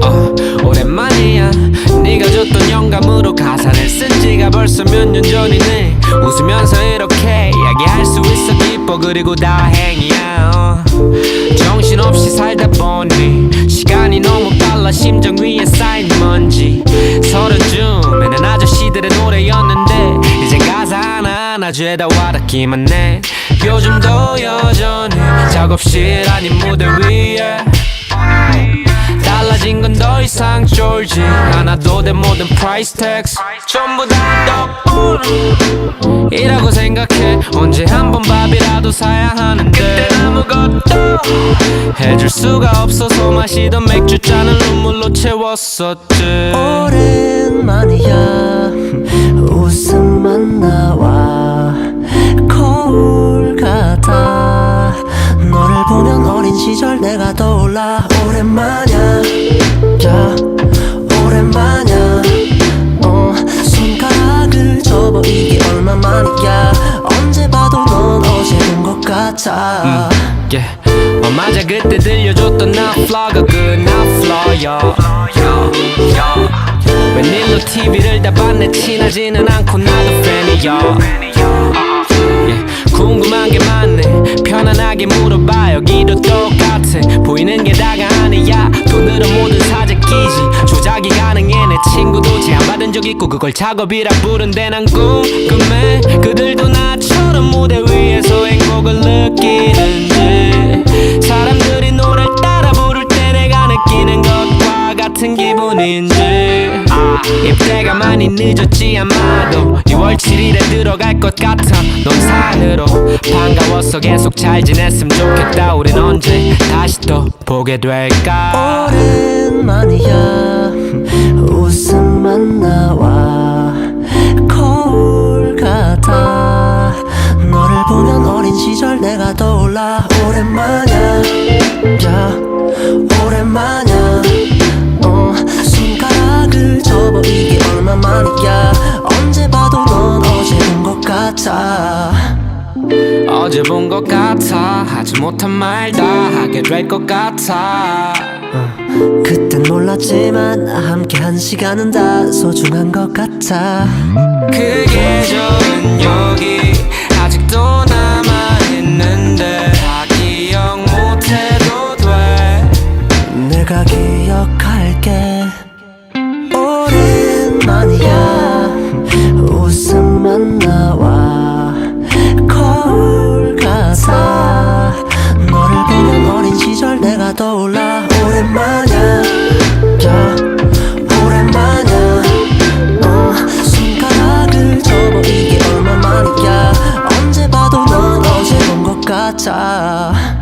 어, 오랜만이야. 네가 줬던 영감으로 가사를 쓴 지가 벌써 몇 년 전이네. 웃으면서 이렇게 이야기할 수 있어 기뻐. 그리고 다행이야 어. 정신없이 살다 보니 시간이 너무 빨라. 심장 위에 아저씨들의 노래였는데 이제 가사 하나하나 죄다 와닿기만 해. 요즘도 여전히 작업실 아닌 무대 위에 달라진 건 더 이상 쫄지 않아도 돼 모든 프라이스 텍스 전부 다 덕분 이라고 생각해. 언제 한 번 밥이라도 사야 하는데 아무것도 해줄 수가 없어서 마시던 맥주 잔을 눈물로 채웠었지. 오랜만이야 웃음만 나와 거울 같아. 너를 보면 어린 시절 내가 떠올라. 오랜만이야. 야 오랜만이야. 어 손가락을 접어. 이게 얼마만이야. 언제 봐도 넌 어제 본 것 같아. yeah. 어 맞아. 그때 들려줬던 나 플러가 그나 플러여 웬 일로 TV를 다 봤네. 친하지는 않고 나도 팬이여 yeah. 궁금한 게 많네. 편안하게 물어봐 여기도 똑같아. 보이는 게 다가 아니야. 돈으로 모든 사재 끼지. 조작이 가능해. 내 친구도 제안받은 적 있고 그걸 작업이라 부른데 난 궁금해. 그들도 나처럼 무대 위에서 행복을 느끼는지 사람들이 노래를 따라 부를 때 내가 느끼는 것과 같은 기분인지 아, 입대가 많이 늦었지 아마도 6월 7일에 들어갈 것 같아. 넌 산으로 반가워서 계속 잘 지냈으면 좋겠다. 우린 언제 다시 또 보게 될까? 오랜만이야. 웃음만 나와. 거울 같아. 너를 보면 어린 시절 내가 떠올라. 오랜만이야 야 이게 얼마만이야 언제 봐도 넌 어제 본 것 같아. 어제 본 것 같아. 하지 못한 말 다 하게 될 것 같아. 그땐 몰랐지만 함께 한 시간은 다 소중한 것 같아. 그 이